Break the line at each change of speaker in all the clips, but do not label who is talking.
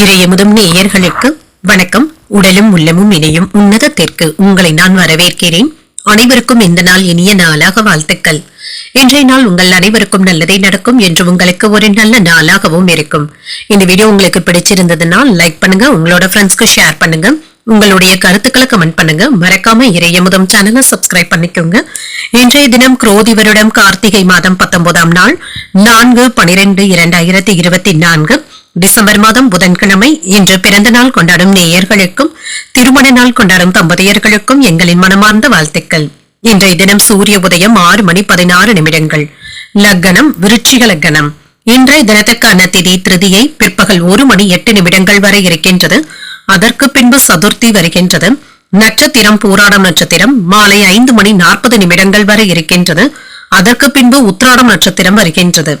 இறையமுதும் நேயர்களுக்கு வணக்கம். உடலும் உள்ளமும் இணையும் உன்னதத்திற்கு உங்களை நான் வரவேற்கிறேன். அனைவருக்கும் இந்த நாள் இனிய நாளாக வாழ்த்துக்கள். இன்றைய நாள் உங்கள் அனைவருக்கும் நல்லதே நடக்கும் என்று உங்களுக்கு ஒரு நல்ல நாளாகவும் இருக்கும். இந்த வீடியோ உங்களுக்கு பிடிச்சிருந்ததுன்னா லைக் பண்ணுங்க உங்களோட ஃப்ரெண்ட்ஸ்க்கு ஷேர் பண்ணுங்க. உங்களுடைய கருத்துக்களை கமெண்ட் பண்ணுங்க. மறக்காம இறையமுதம் சேனலை சப்ஸ்கிரைப் பண்ணிக்கோங்க. இன்றைய தினம் குரோதி வருடம் கார்த்திகை மாதம் பத்தொன்பதாம் நாள் நான்கு பனிரெண்டு இரண்டாயிரத்தி இருபத்தி நான்கு. டிசம்பர் மாதம் புதன்கிழமை இன்று பிறந்த நாள் கொண்டாடும் நேயர்களுக்கும் திருமண நாள் கொண்டாடும் தம்பதியர்களுக்கும் எங்களின் மனமார்ந்த வாழ்த்துக்கள். இன்றைய தினம் சூரிய உதயம் ஆறு மணி பதினாறு நிமிடங்கள். லக்கணம் விருட்சிக லக்கணம் இன்றைய தினத்துக்கான திதி திருதியை பிற்பகல் ஒரு மணி எட்டு நிமிடங்கள் வரை இருக்கின்றது. அதற்கு பின்பு சதுர்த்தி வருகின்றது. நட்சத்திரம் பூராடம் நட்சத்திரம் மாலை ஐந்து மணி நாற்பது நிமிடங்கள் வரை இருக்கின்றது. அதற்கு பின்பு உத்ராடம் நட்சத்திரம் வருகின்றது.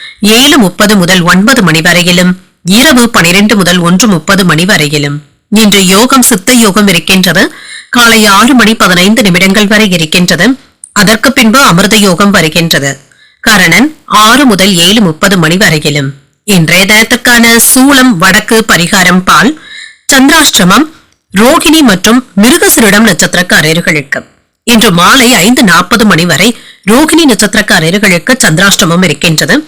ஏழு முப்பது முதல் ஒன்பது மணி வரையிலும் இரவு பனிரெண்டு முதல் ஒன்று முப்பது மணி வரையிலும். இன்று யோகம் சித்த யோகம் இருக்கின்றது. காலை ஆறு மணி பதினைந்து நிமிடங்கள் வரை இருக்கின்றது. அதற்கு பின்பு அமிர்த யோகம் வருகின்றது. கரணன் ஆறு முதல் ஏழு முப்பது மணி வரையிலும். இன்றைய தினத்துக்கான சூளம் வடக்கு பரிகாரம் பால் சந்திராஷ்டிரமம் ரோகிணி மற்றும் மிருகசிரிடம் நட்சத்திரக்காரர்களுக்கு. இன்று மாலை ஐந்து நாற்பது மணி வரை ரோகிணி நட்சத்திரக்காரர்களுக்கு சந்திராஷ்டமம் இருக்கின்றது.